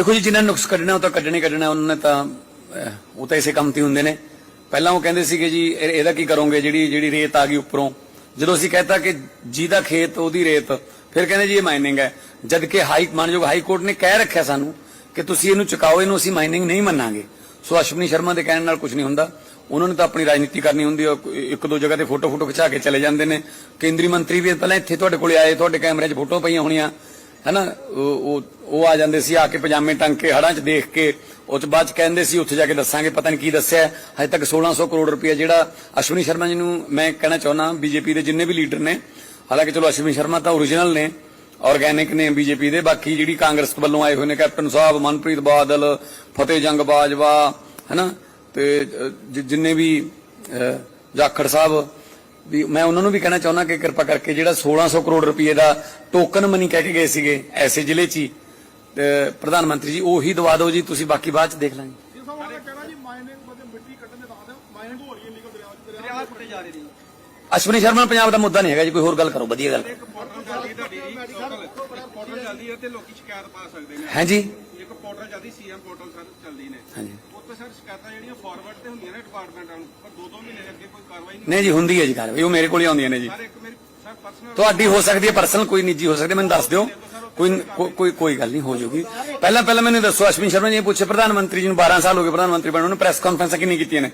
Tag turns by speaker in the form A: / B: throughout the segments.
A: ਦੇਖੋ ਜੀ, ਜਿਨ੍ਹਾਂ ਨੁਕਸ ਕੱਢਣਾ, ਉਹ ਤਾਂ ਕੱਢਣੇ ਹੀ ਕੱਢਣਾ, ਉਹਨਾਂ ਨੇ ਤਾਂ ਉਹ ਤਾਂ ਇਸੇ ਕੰਮ ਤੇ ਹੁੰਦੇ ਨੇ। ਪਹਿਲਾਂ ਉਹ ਕਹਿੰਦੇ ਸੀਗੇ ਜੀ ਇਹਦਾ ਕੀ ਕਰੋਗੇ, ਜਿਹੜੀ ਜਿਹੜੀ ਰੇਤ ਆ ਗਈ ਉੱਪਰੋਂ। ਜਦੋਂ ਅਸੀਂ ਕਹਤਾ ਕਿ ਜਿਹਦਾ ਖੇਤ, ਉਹਦੀ ਰੇਤ, ਫਿਰ ਕਹਿੰਦੇ ਜੀ ਇਹ ਮਾਈਨਿੰਗ ਹੈ। ਜਦ ਕਿ ਹਾਈ, ਮਾਨਯੋਗ ਹਾਈ ਕੋਰਟ ਨੇ ਕਹਿ ਰੱਖਿਆ ਸਾਨੂੰ ਕਿ ਤੁਸੀਂ ਇਹਨੂੰ ਚੁਕਾਓ, ਇਹਨੂੰ ਅਸੀਂ ਮਾਈਨਿੰਗ ਨਹੀਂ ਮੰਨਾਂਗੇ। ਸੋ ਅਸ਼ਵਨੀ ਸ਼ਰਮਾ ਦੇ ਕਹਿਣ ਨਾਲ ਕੁਝ ਨਹੀਂ ਹੁੰਦਾ। ਉਹਨਾਂ ਨੇ ਤਾਂ ਆਪਣੀ ਰਾਜਨੀਤੀ ਕਰਨੀ ਹੁੰਦੀ ਹੈ ਇੱਕ ਦੋ ਜਗ੍ਹਾ ਤੇ ਫੋਟੋ ਫੋਟੋ ਖਿਚਾ ਕੇ ਚਲੇ ਜਾਂਦੇ ਨੇ। ਕੇਂਦਰੀ ਮੰਤਰੀ ਵੀ ਪਹਿਲਾਂ ਇੱਥੇ ਤੁਹਾਡੇ ਕੋਲੇ ਆਏ, ਤੁਹਾਡੇ ਕੈਮਰੇ 'ਚ ਫੋਟੋ ਪਈਆਂ ਹੋਣੀਆਂ। ਹੈਨਾ? ਉਹ ਉਹ- ਆ ਜਾਂਦੇ ਸੀ, ਆ ਕੇ ਪਜਾਮੇ ਟੰਗ ਕੇ ਹੜਾਂ 'ਚ ਦੇਖ ਕੇ, ਉਹ ਤੋਂ ਬਾਅਦ 'ਚ ਕਹਿੰਦੇ ਸੀ, ਉੱਥੇ ਜਾ ਕੇ ਦੱਸਾਂਗੇ, ਪਤਾ ਨਹੀਂ ਕੀ ਦੱਸਿਆ। ਹਜੇ ਤੱਕ 1600 ਕਰੋੜ ਰੁਪਏ ਜਿਹੜਾ ਅਸ਼ਵਨੀ ਸ਼ਰਮਾ ਜੀ ਨੂੰ ਮੈਂ ਕਹਿਣਾ ਚਾਹੁੰਦਾ, ਬੀਜੇਪੀ ਦੇ ਜਿੰਨੇ ਵੀ ਲੀਡਰ ਨੇ, ਹਾਲਾਂਕਿ ਚਲੋ ਅਸ਼ਵਨੀ ਸ਼ਰਮਾ ਤਾਂ ਓਰੀਜਨਲ ਨੇ ਆਰਗੈਨਿਕ ਨੇ ਬੀਜੇਪੀ ਦੇ, ਬਾਕੀ ਜਿਹੜੀ ਕਾਂਗਰਸ ਵੱਲੋਂ ਆਏ ਹੋਏ ਨੇ, ਕੈਪਟਨ ਸਾਹਿਬ, ਮਨਪ੍ਰੀਤ ਬਾਦਲ, ਫਤਿਹ ਜੰਗ ਬਾਜਵਾ, ਹੈਨਾ? ਤੇ ਜਿੰਨੇ ਵੀ ਜਾਖੜ ਸਾਹਿਬ ਵੀ ਮੈਂ ਉਹਨਾਂ ਨੂੰ ਵੀ ਕਹਿਣਾ ਚਾਹੁੰਦਾ ਕਿ ਕਿਰਪਾ ਕਰਕੇ ਜਿਹੜਾ 1600 ਕਰੋੜ ਰੁਪਏ ਦਾ ਟੋਕਨ ਮਨੀ ਕਹਿ ਕੇ ਗਏ ਸੀਗੇ ਐਸੇ ਜ਼ਿਲ੍ਹੇ 'ਚ ਹੀ ਤੇ ਪ੍ਰਧਾਨ ਮੰਤਰੀ ਜੀ ਉਹੀ ਦਵਾ ਦਿਓ ਜੀ ਤੁਸੀਂ ਬਾਕੀ ਬਾਅਦ 'ਚ ਦੇਖ ਲਾਂਗੇ।
B: ਇਹ ਸਭ ਉਹਦਾ ਕਹਿਣਾ ਜੀ ਮਾਈਨਿੰਗ ਮਤਲਬ ਮਿੱਟੀ ਕੱਢਣ ਦੇ ਦਾਅਵੇ ਮਾਈਨਿੰਗ ਹੋ ਰਹੀ ਹੈ ਲੀਗਲ ਦਰਿਆ ਚ ਦਰਿਆ
C: ਦਰਿਆ ਪੁੱਟੇ ਜਾ ਰਹੇ ਨੇ
A: ਅਸ਼ਵਨੀ ਸ਼ਰਮਾ ਪੰਜਾਬ ਦਾ ਮੁੱਦਾ ਨਹੀਂ ਹੈਗਾ ਜੀ ਕੋਈ ਹੋਰ ਗੱਲ ਕਰੋ ਵਧੀਆ ਗੱਲ।
C: ਇੱਕ ਪੋਰਟਲ ਚੱਲਦੀ ਹੈ ਤੇ ਲੋਕੀ ਸ਼ਿਕਾਇਤ ਪਾ ਸਕਦੇ ਨੇ।
A: ਹੈ ਜੀ
C: ਇੱਕ ਪੋਰਟਲ ਚੱਲਦੀ ਸੀਐਮ ਪੋਰਟਲ ਸਰ ਚੱਲਦੀ ਨੇ।
A: ਹਾਂਜੀ।
C: ਉੱਤੇ ਸਰ ਸ਼ਿਕਾਇਤਾਂ ਜਿਹੜੀਆਂ ਫਾਰਵਰਡ ਤੇ ਹੁੰਦੀਆਂ ਨੇ ਡਿਪਾਰਟਮੈਂਟਾਂ ਨੂੰ ਪਰ ਦੋ ਦੋ ਮਹੀਨੇ ਦੇ ਅੱਗੇ ਕੋਈ ਕਾਰਵਾਈ ਨਹੀਂ
A: ਨਹੀਂ ਜੀ ਹੁੰਦੀ ਹੈ ਜੀ ਕਾਰਵਾਈ ਉਹ ਮੇਰੇ ਕੋਲ ਹੀ ਆਉਂਦੀਆਂ ਨੇ ਜੀ।
C: ਸਰ ਇੱਕ ਮੇਰੀ ਸਰ ਪਰਸਨਲ
A: ਤੁਹਾਡੀ ਹੋ ਸਕਦੀ ਹੈ ਪਰਸਨਲ ਕੋਈ ਨਿੱਜੀ ਹੋ ਸਕਦੀ ਮੈਨੂੰ ਦੱਸ ਦਿਓ। ਕੋਈ ਕੋਈ- ਕੋਈ ਗੱਲ ਨਹੀਂ ਹੋ ਜਾਊਗੀ। ਪਹਿਲਾਂ ਪਹਿਲਾਂ ਮੈਨੂੰ ਦੱਸੋ ਅਸ਼ਵਨੀ ਸ਼ਰਮਾ ਜੀ ਪੁੱਛੇ ਪ੍ਰਧਾਨ ਮੰਤਰੀ ਜੀ ਨੂੰ 12 ਸਾਲ ਹੋ ਗਏ ਪ੍ਰਧਾਨ ਮੰਤਰੀ ਬਣਨ ਨੂੰ ਪ੍ਰੈਸ ਕਾਨਫਰੰਸਾਂ ਕਿੰਨੀ ਕੀਤੀਆਂ ਨੇ?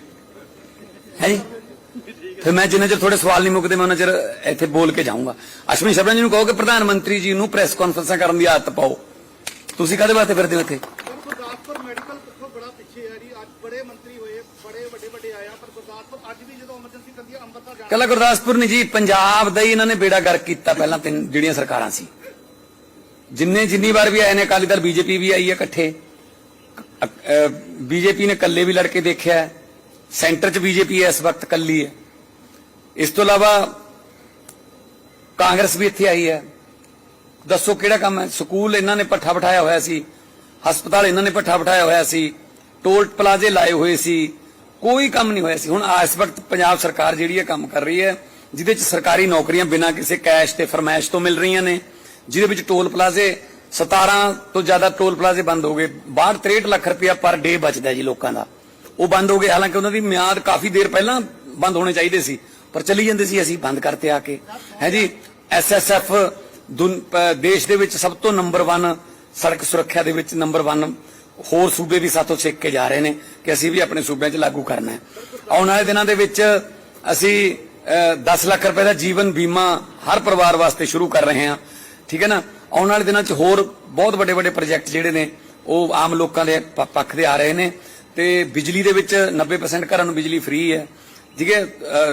A: ਹੈ ਜੀ? ਫਿਰ ਮੈਂ ਜਿੰਨਾ ਚਿਰ ਥੋੜੇ ਸਵਾਲ ਨਹੀਂ ਮੁੱਕਦੇ ਮੈਂ ਉਹਨਾਂ ਚਿਰ ਇੱਥੇ ਬੋਲ ਕੇ ਜਾਊਂਗਾ। ਅਸ਼ਵਨੀ ਸ਼ਰਮਾ ਜੀ ਨੂੰ ਕਹੋ ਕਿ ਪ੍ਰਧਾਨ ਮੰਤਰੀ ਜੀ ਨੂੰ ਪ੍ਰੈਸ ਕਾਨਫਰੰਸਾਂ ਕਰਨ ਦੀ ਆਦਤ ਪਾਓ। ਤੁਸੀਂ ਕਾਹਦੇ ਵਾਸਤੇ ਫਿਰਦੇ ਹੋ ਇੱਥੇ?
B: ਪਰ ਗੁਰਦਾਸਪੁਰ ਮੈਡੀਕਲ ਕਿੱਥੋਂ ਬੜਾ ਪਿੱਛੇ ਹੈ ਜੀ। ਅੱਜ ਬੜੇ ਮੰਤਰੀ ਹੋਏ ਬੜੇ ਵੱਡੇ ਵੱਡੇ ਆਇਆ ਪਰ ਗੁਰਦਾਸਪੁਰ ਅੱਜ ਵੀ ਜਦੋਂ ਐਮਰਜੈਂਸੀ ਕਰਦੀ ਹੈ ਅੰਮ੍ਰਿਤਸਰ ਜਾਣਾ
A: ਕੱਲਾ ਗੁਰਦਾਸਪੁਰ ਨਹੀਂ ਜੀ ਪੰਜਾਬ ਦਾ ਹੀ ਇਹਨਾਂ ਨੇ ਬੇੜਾ ਗਰਕ ਕੀਤਾ ਪਹਿਲਾਂ ਤਿੰਨ ਜਿਹੜੀਆਂ ਸਰਕਾਰਾਂ ਸੀ। ਜਿੰਨੇ ਜਿੰਨੀ ਵਾਰ ਵੀ ਆਏ ਨੇ ਅਕਾਲੀ ਦਲ ਬੀਜੇਪੀ ਵੀ ਆਈ ਹੈ ਇਕੱਠੇ। ਬੀਜੇਪੀ ਨੇ ਕੱਲੇ ਵੀ ਲੜ ਕੇ ਦੇਖਿਆ। ਸੈਂਟਰ 'ਚ ਬੀਜੇਪੀ ਇਸ ਵਕਤ ਕੱਲੀ ਹੈ। ਇਸ ਤੋਂ ਇਲਾਵਾ ਕਾਂਗਰਸ ਵੀ ਇੱਥੇ ਆਈ ਹੈ। ਦੱਸੋ ਕਿਹੜਾ ਕੰਮ ਹੈ? ਸਕੂਲ ਇਹਨਾਂ ਨੇ ਪੱਠਾ ਬਿਠਾਇਆ ਹੋਇਆ ਸੀ, ਹਸਪਤਾਲ ਇਹਨਾਂ ਨੇ ਪੱਠਾ ਬਿਠਾਇਆ ਹੋਇਆ ਸੀ, ਟੋਲ ਪਲਾਜ਼ੇ ਲਾਏ ਹੋਏ ਸੀ, ਕੋਈ ਕੰਮ ਨਹੀਂ ਹੋਇਆ ਸੀ। ਹੁਣ ਇਸ ਵਕਤ ਪੰਜਾਬ ਸਰਕਾਰ ਜਿਹੜੀ ਹੈ ਕੰਮ ਕਰ ਰਹੀ ਹੈ, ਜਿਹਦੇ ਚ ਸਰਕਾਰੀ ਨੌਕਰੀਆਂ ਬਿਨਾਂ ਕਿਸੇ ਕੈਸ਼ ਤੇ ਫਰਮਾਇਸ਼ ਤੋਂ ਮਿਲ ਰਹੀਆਂ ਨੇ, ਜਿਹਦੇ ਵਿੱਚ ਟੋਲ ਪਲਾਜ਼ੇ 17 ਤੋਂ ਜ਼ਿਆਦਾ ਟੋਲ ਪਲਾਜ਼ੇ ਬੰਦ ਹੋ ਗਏ 62 63 ਲੱਖ ਰੁਪਇਆ ਪਰ ਡੇ ਬਚਦਾ ਜੀ ਲੋਕਾਂ ਦਾ। ਉਹ ਬੰਦ ਹੋ ਗਏ, ਹਾਲਾਂਕਿ ਉਹਨਾਂ ਦੀ ਮਿਆਦ ਕਾਫੀ ਦੇਰ ਪਹਿਲਾਂ ਬੰਦ ਹੋਣੇ ਚਾਹੀਦੇ ਸੀ। ਪਰ ਚਲੀ ਜਾਂਦੇ ਸੀ ਅਸੀਂ ਬੰਦ ਕਰਤੇ ਆ ਕੇ। ਹੈ ਜੀ ਐਸਐਸਐਫ ਦੇਸ਼ ਦੇ ਵਿੱਚ ਸਭ ਤੋਂ ਨੰਬਰ 1 ਸੜਕ ਸੁਰੱਖਿਆ ਦੇ ਵਿੱਚ ਨੰਬਰ 1 ਹੋਰ ਸੂਬੇ ਵੀ ਸਾਥੋਂ ਸਿੱਖ ਕੇ ਜਾ ਰਹੇ ਨੇ ਕਿ ਅਸੀਂ ਵੀ ਆਪਣੇ ਸੂਬਿਆਂ 'ਚ ਲਾਗੂ ਕਰਨਾ ਹੈ। ਆਉਣ ਵਾਲੇ ਦਿਨਾਂ ਦੇ ਵਿੱਚ ਅਸੀਂ ਅਹ, 10 ਲੱਖ ਰੁਪਏ ਦਾ ਜੀਵਨ ਬੀਮਾ ਹਰ ਪਰਿਵਾਰ ਵਾਸਤੇ ਸ਼ੁਰੂ ਕਰ ਰਹੇ ਹਾਂ। ਠੀਕ ਹੈ ਨਾ? ਆਉਣ ਵਾਲੇ ਦਿਨਾਂ 'ਚ ਹੋਰ ਬਹੁਤ ਵੱਡੇ ਵੱਡੇ ਪ੍ਰੋਜੈਕਟ ਜਿਹੜੇ ਨੇ ਉਹ ਆਮ ਲੋਕਾਂ ਦੇ ਪੱਖ ਦੇ ਆ ਰਹੇ ਨੇ ਤੇ ਬਿਜਲੀ ਦੇ ਵਿੱਚ 90% ਘਰਾਂ ਨੂੰ ਬਿਜਲੀ ਫ੍ਰੀ ਹੈ। ਠੀਕ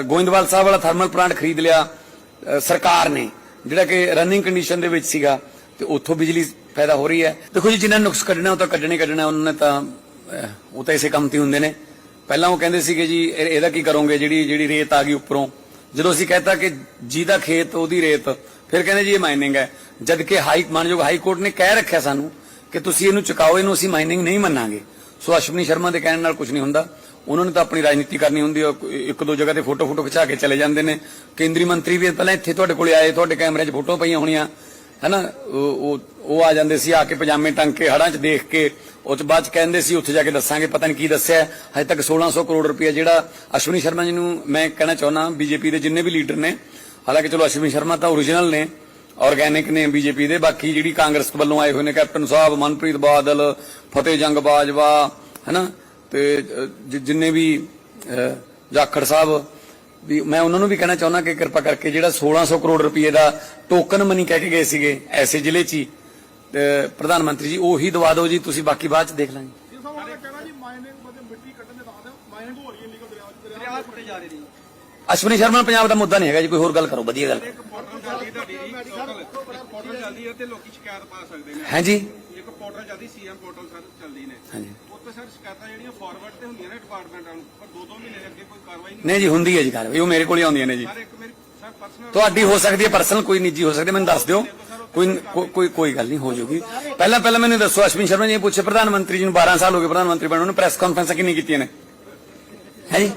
A: ਗੋਇੰਦਵਾਲ ਸਾਹਿਬ ਵਾਲਾ ਥਰਮਲ ਪਲਾਂਟ ਖਰੀਦ ਲਿਆ ਸਰਕਾਰ ਨੇ, ਜਿਹੜਾ ਕਿ ਰਨਿੰਗ ਕੰਡੀਸ਼ਨ ਦੇ ਵਿੱਚ ਸੀਗਾ, ਤੇ ਉੱਥੋਂ ਬਿਜਲੀ ਪੈਦਾ ਹੋ ਰਹੀ ਹੈ। ਦੇਖੋ ਜੀ ਜਿਨ੍ਹਾਂ ਨੁਕਸ ਕੱਢਣਾ, ਉਹ ਤਾਂ ਕੱਢਣੇ ਕੱਢਣਾ, ਉਹਨਾਂ ਨੇ ਤਾਂ ਉਹ ਤਾਂ ਇਸੇ ਕੰਮ ਤੇ ਹੁੰਦੇ ਨੇ। ਪਹਿਲਾਂ ਉਹ ਕਹਿੰਦੇ ਸੀਗੇ ਜੀ ਇਹਦਾ ਕੀ ਕਰੋਗੇ, ਜਿਹੜੀ ਜਿਹੜੀ ਰੇਤ ਆ ਗਈ ਉੱਪਰੋਂ। ਜਦੋਂ ਅਸੀਂ ਕਹਤਾ ਕਿ ਜਿਹਦਾ ਖੇਤ, ਉਹਦੀ ਰੇਤ, ਫਿਰ ਕਹਿੰਦੇ ਜੀ ਇਹ ਮਾਈਨਿੰਗ ਹੈ। ਜਦ ਕਿ ਹਾਈ, ਮਾਨਯੋਗ ਹਾਈ ਕੋਰਟ ਨੇ ਕਹਿ ਰੱਖਿਆ ਸਾਨੂੰ ਕਿ ਤੁਸੀਂ ਇਹਨੂੰ ਚੁਕਾਓ, ਇਹਨੂੰ ਅਸੀਂ ਮਾਈਨਿੰਗ ਨਹੀਂ ਮੰਨਾਂਗੇ। ਸੋ ਅਸ਼ਵਨੀ ਸ਼ਰਮਾ ਦੇ ਕਹਿਣ ਨਾਲ ਕੁਝ ਨਹੀਂ ਹੁੰਦਾ। ਉਹਨਾਂ ਨੂੰ ਤਾਂ ਆਪਣੀ ਰਾਜਨੀਤੀ ਕਰਨੀ ਹੁੰਦੀ ਹੈ ਇੱਕ ਦੋ ਜਗ੍ਹਾ ਤੇ ਫੋਟੋ ਫੋਟੋ ਖਿਚਾ ਕੇ ਚਲੇ ਜਾਂਦੇ ਨੇ। ਕੇਂਦਰੀ ਮੰਤਰੀ ਵੀ ਪਹਿਲਾਂ ਇੱਥੇ ਤੁਹਾਡੇ ਕੋਲੇ ਆਏ, ਤੁਹਾਡੇ ਕੈਮਰੇ 'ਚ ਫੋਟੋ ਪਈਆਂ ਹੋਣੀਆਂ। ਹੈਨਾ? ਉਹ ਉਹ- ਆ ਜਾਂਦੇ ਸੀ, ਆ ਕੇ ਪਜਾਮੇ ਟੰਗ ਕੇ ਹੜਾਂ 'ਚ ਦੇਖ ਕੇ। ਉਹ ਤੋਂ ਬਾਅਦ 'ਚ ਕਹਿੰਦੇ ਸੀ, ਉੱਥੇ ਜਾ ਕੇ ਦੱਸਾਂਗੇ, ਪਤਾ ਨਹੀਂ ਕੀ ਦੱਸਿਆ। ਹਜੇ ਤੱਕ 1600 ਕਰੋੜ ਰੁਪਏ ਜਿਹੜਾ ਅਸ਼ਵਨੀ ਸ਼ਰਮਾ ਜੀ ਨੂੰ ਮੈਂ ਕਹਿਣਾ ਚਾਹੁੰਦਾ, ਬੀਜੇਪੀ ਦੇ ਜਿੰਨੇ ਵੀ ਲੀਡਰ ਨੇ, ਹਾਲਾਂਕਿ ਚਲੋ ਅਸ਼ਵਨੀ ਸ਼ਰਮਾ ਤਾਂ ਓਰੀਜਨਲ ਨੇ ਆਰਗੈਨਿਕ ਨੇ ਬੀਜੇਪੀ ਦੇ। ਬਾਕੀ ਜਿਹੜੀ ਕਾਂਗਰਸ ਵੱਲੋਂ ਆਏ ਹੋਏ ਨੇ ਕੈਪਟਨ ਸਾਹਿਬ ਮਨਪ੍ਰੀਤ ਬਾਦਲ ਫਤਿਹ ਜੰਗ ਬਾਜਵਾ ਹੈਨਾ? ਤੇ ਜਿੰਨੇ ਵੀ ਜਾਖੜ ਸਾਹਿਬ ਵੀ ਮੈਂ ਉਹਨਾਂ ਨੂੰ ਵੀ ਕਹਿਣਾ ਚਾਹੁੰਦਾ ਕਿ ਕਿਰਪਾ ਕਰਕੇ ਜਿਹੜਾ 1600 ਕਰੋੜ ਰੁਪਏ ਦਾ ਟੋਕਨ ਮਨੀ ਕਹਿ ਕੇ ਗਏ ਸੀਗੇ ਐਸੇ ਜ਼ਿਲ੍ਹੇ 'ਚ ਹੀ ਤੇ ਪ੍ਰਧਾਨ ਮੰਤਰੀ ਜੀ ਉਹੀ ਦਵਾ ਦਿਓ ਜੀ ਤੁਸੀਂ ਬਾਕੀ ਬਾਅਦ 'ਚ ਦੇਖ ਲਾਂਗੇ। ਅਸ਼ਵਨੀ ਸ਼ਰਮਾ ਪੰਜਾਬ ਦਾ ਮੁੱਦਾ ਨਹੀਂ ਹੈਗਾ ਜੀ ਕੋਈ ਹੋਰ ਗੱਲ ਕਰੋ ਵਧੀਆ ਗੱਲ
C: ਚੱਲਦੀ ਤੁਹਾਡੀ ਪੋਰਟਲ ਚੱਲਦੀ ਹੈ ਤੇ ਲੋਕੀ ਸ਼ਿਕਾਇਤ ਪਾ ਸਕਦੇ ਨੇ।
A: ਹੈ ਜੀ
C: ਇੱਕ ਪੋਰਟਲ ਚੱਲਦੀ ਸੀਐਮ ਪੋਰਟਲ ਸਰ ਚੱਲਦੀ ਨੇ।
A: ਹਾਂਜੀ।
C: ਉੱਤੇ ਸਰ ਸ਼ਿਕਾਇਤਾਂ ਜਿਹੜੀਆਂ ਫਾਰਵਰਡ ਤੇ ਹੁੰਦੀਆਂ ਨੇ ਡਿਪਾਰਟਮੈਂਟਾਂ ਨੂੰ ਪਰ ਦੋ ਦੋ ਮਹੀਨੇ ਦੇ ਅੱਗੇ ਕੋਈ ਕਾਰਵਾਈ ਨਹੀਂ
A: ਨਹੀਂ ਜੀ ਹੁੰਦੀ ਹੈ ਜੀ ਕਾਰਵਾਈ ਉਹ ਮੇਰੇ ਕੋਲ ਹੀ ਆਉਂਦੀਆਂ ਨੇ ਜੀ।
C: ਸਰ ਇੱਕ ਮੇਰੀ ਸਰ ਪਰਸਨਲ
A: ਤੁਹਾਡੀ ਹੋ ਸਕਦੀ ਹੈ ਪਰਸਨਲ ਕੋਈ ਨਿੱਜੀ ਹੋ ਸਕਦੀ ਹੈ ਮੈਨੂੰ ਦੱਸ ਦਿਓ। ਕੋਈ ਕੋਈ- ਕੋਈ ਕੋਈ ਗੱਲ ਨਹੀਂ ਹੋ ਜਾਊਗੀ ਪਹਿਲਾਂ ਪਹਿਲਾਂ ਮੈਨੂੰ ਦੱਸੋ ਅਸ਼ਵਨੀ ਸ਼ਰਮਾ ਜੀ ਨੇ ਪੁੱਛੇ ਪ੍ਰਧਾਨ ਮੰਤਰੀ ਜੀ ਨੂੰ 12 ਸਾਲ ਹੋ ਗਏ ਪ੍ਰਧਾਨ ਮੰਤਰੀ ਬਣਨ ਨੂੰ ਪ੍ਰੈਸ ਕਾਨਫਰੰਸਾਂ ਕਿੰਨੀ ਕੀਤੀਆਂ ਨੇ? ਹੈ ਜੀ?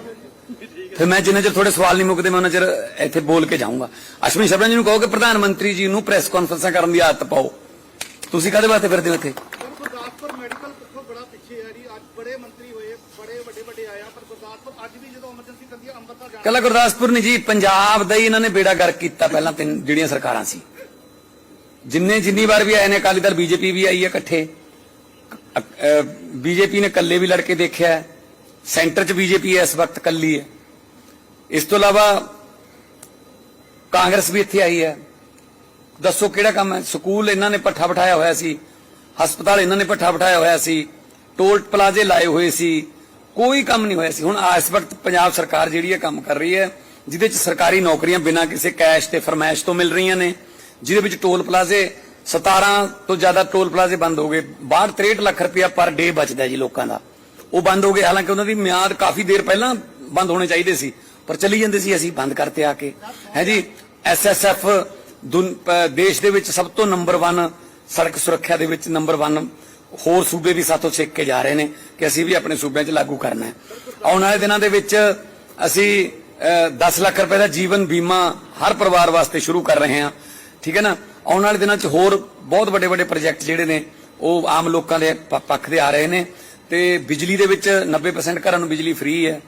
A: ਫਿਰ ਮੈਂ ਜਿੰਨਾ ਚਿਰ ਥੋੜੇ ਸਵਾਲ ਨਹੀਂ ਮੁੱਕਦੇ ਮੈਂ ਉਹਨਾਂ ਚਿਰ ਇੱਥੇ ਬੋਲ ਕੇ ਜਾਊਂਗਾ। ਅਸ਼ਵਨੀ ਸ਼ਰਮਾ ਜੀ ਨੂੰ ਕਹੋ ਕਿ ਪ੍ਰਧਾਨ ਮੰਤਰੀ ਜੀ ਨੂੰ ਪ੍ਰੈਸ ਕਾਨਫਰੰਸਾਂ ਕਰਨ ਦੀ ਆਦਤ ਪਾਓ। ਤੁਸੀਂ ਕਾਹਦੇ ਵਾਸਤੇ ਫਿਰਦੇ ਹੋ ਇੱਥੇ?
B: ਪਰ ਗੁਰਦਾਸਪੁਰ ਮੈਡੀਕਲ ਪੱਖੋਂ ਬੜਾ ਪਿੱਛੇ ਆ ਜੀ। ਅੱਜ ਬੜੇ ਮੰਤਰੀ ਹੋਏ ਬੜੇ ਵੱਡੇ ਵੱਡੇ ਆਇਆ ਪਰ ਗੁਰਦਾਸਪੁਰ ਅੱਜ ਵੀ ਜਦੋਂ ਐਮਰਜੈਂਸੀ ਕੰਦੀ ਅੰਮ੍ਰਿਤਸਰ ਜਾਣਾ।
A: ਕੱਲਾ ਗੁਰਦਾਸਪੁਰ ਨਹੀਂ ਜੀ ਪੰਜਾਬ ਦਾ ਹੀ ਇਹਨਾਂ ਨੇ ਬੇੜਾ ਗਰਕ ਕੀਤਾ ਪਹਿਲਾਂ ਤਿੰਨ ਜਿਹੜੀਆਂ ਸਰਕਾਰਾਂ ਸੀ। ਜਿੰਨੇ ਜਿੰਨੀ ਵਾਰ ਵੀ ਆਏ ਨੇ ਅਕਾਲੀ ਦਲ ਬੀਜੇਪੀ ਵੀ ਆਈ ਹੈ ਇਕੱਠੇ। ਬੀਜੇਪੀ ਨੇ ਇਕੱਲੇ ਵੀ ਲੜ ਕੇ ਦੇਖਿਆ। ਸੈਂਟਰ 'ਚ ਬੀਜੇਪੀ ਇਸ ਵਕਤ ਇਕੱਲੀ ਹੈ। ਇਸ ਤੋਂ ਇਲਾਵਾ ਕਾਂਗਰਸ ਵੀ ਇੱਥੇ ਆਈ ਹੈ। ਦੱਸੋ ਕਿਹੜਾ ਕੰਮ ਹੈ? ਸਕੂਲ ਇਹਨਾਂ ਨੇ ਪੱਠਾ ਬਿਠਾਇਆ ਹੋਇਆ ਸੀ। ਹਸਪਤਾਲ ਇਹਨਾਂ ਨੇ ਪੱਠਾ ਬਿਠਾਇਆ ਹੋਇਆ ਸੀ। ਟੋਲ ਪਲਾਜ਼ੇ ਲਾਏ ਹੋਏ ਸੀ। ਕੋਈ ਕੰਮ ਨਹੀਂ ਹੋਇਆ ਸੀ। ਹੁਣ ਇਸ ਵਕਤ ਪੰਜਾਬ ਸਰਕਾਰ ਜਿਹੜੀ ਹੈ ਕੰਮ ਕਰ ਰਹੀ ਹੈ, ਜਿਹਦੇ 'ਚ ਸਰਕਾਰੀ ਨੌਕਰੀਆਂ ਬਿਨਾਂ ਕਿਸੇ ਕੈਸ਼ ਤੇ ਫਰਮਾਇਸ਼ ਤੋਂ ਮਿਲ ਰਹੀਆਂ ਨੇ, ਜਿਹਦੇ ਵਿੱਚ ਟੋਲ ਪਲਾਜ਼ੇ 17 ਤੋਂ ਜ਼ਿਆਦਾ ਟੋਲ ਪਲਾਜ਼ੇ ਬੰਦ ਹੋ ਗਏ। ਬਾਹਰ 63 ਲੱਖ ਰੁਪਇਆ ਪਰ ਡੇ ਬਚਦਾ ਜੀ ਲੋਕਾਂ ਦਾ। ਉਹ ਬੰਦ ਹੋ ਗਏ। ਹਾਲਾਂਕਿ ਉਹਨਾਂ ਦੀ ਮਿਆਦ ਕਾਫੀ ਦੇਰ ਪਹਿਲਾਂ ਬੰਦ ਹੋਣੇ ਚਾਹੀਦੇ ਸੀ। ਪਰ ਚਲੀ ਜਾਂਦੇ ਸੀ ਅਸੀਂ ਬੰਦ ਕਰਤੇ ਆ ਕੇ। ਹੈ ਜੀ ਐਸਐਸਐਫ ਦੇਸ਼ ਦੇ ਵਿੱਚ ਸਭ ਤੋਂ ਨੰਬਰ 1 ਸੜਕ ਸੁਰੱਖਿਆ ਦੇ ਵਿੱਚ ਨੰਬਰ 1 ਹੋਰ ਸੂਬੇ ਵੀ ਸਾਥੋਂ ਸਿੱਖ ਕੇ ਜਾ ਰਹੇ ਨੇ ਕਿ ਅਸੀਂ ਵੀ ਆਪਣੇ ਸੂਬਿਆਂ 'ਚ ਲਾਗੂ ਕਰਨਾ ਹੈ। ਆਉਣ ਵਾਲੇ ਦਿਨਾਂ ਦੇ ਵਿੱਚ ਅਸੀਂ ਅਹ, 10 ਲੱਖ ਰੁਪਏ ਦਾ ਜੀਵਨ ਬੀਮਾ ਹਰ ਪਰਿਵਾਰ ਵਾਸਤੇ ਸ਼ੁਰੂ ਕਰ ਰਹੇ ਹਾਂ। ਠੀਕ ਹੈ ਨਾ? ਆਉਣ ਵਾਲੇ ਦਿਨਾਂ 'ਚ ਹੋਰ ਬਹੁਤ ਵੱਡੇ ਵੱਡੇ ਪ੍ਰੋਜੈਕਟ ਜਿਹੜੇ ਨੇ ਉਹ ਆਮ ਲੋਕਾਂ ਦੇ ਪੱਖ ਦੇ ਆ ਰਹੇ ਨੇ। ਤੇ ਬਿਜਲੀ ਦੇ ਵਿੱਚ 90% ਘਰਾਂ ਨੂੰ ਬਿਜਲੀ ਫ੍ਰੀ ਹੈ।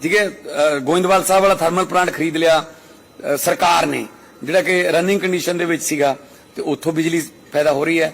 A: ਠੀਕ ਹੈ ਗੋਇੰਦਵਾਲ ਸਾਹਿਬ ਵਾਲਾ ਥਰਮਲ ਪਲਾਂਟ ਖਰੀਦ ਲਿਆ ਸਰਕਾਰ ਨੇ, ਜਿਹੜਾ ਕਿ ਰਨਿੰਗ ਕੰਡੀਸ਼ਨ ਦੇ ਵਿੱਚ ਸੀਗਾ, ਤੇ ਉੱਥੋਂ ਬਿਜਲੀ ਪੈਦਾ ਹੋ ਰਹੀ ਹੈ।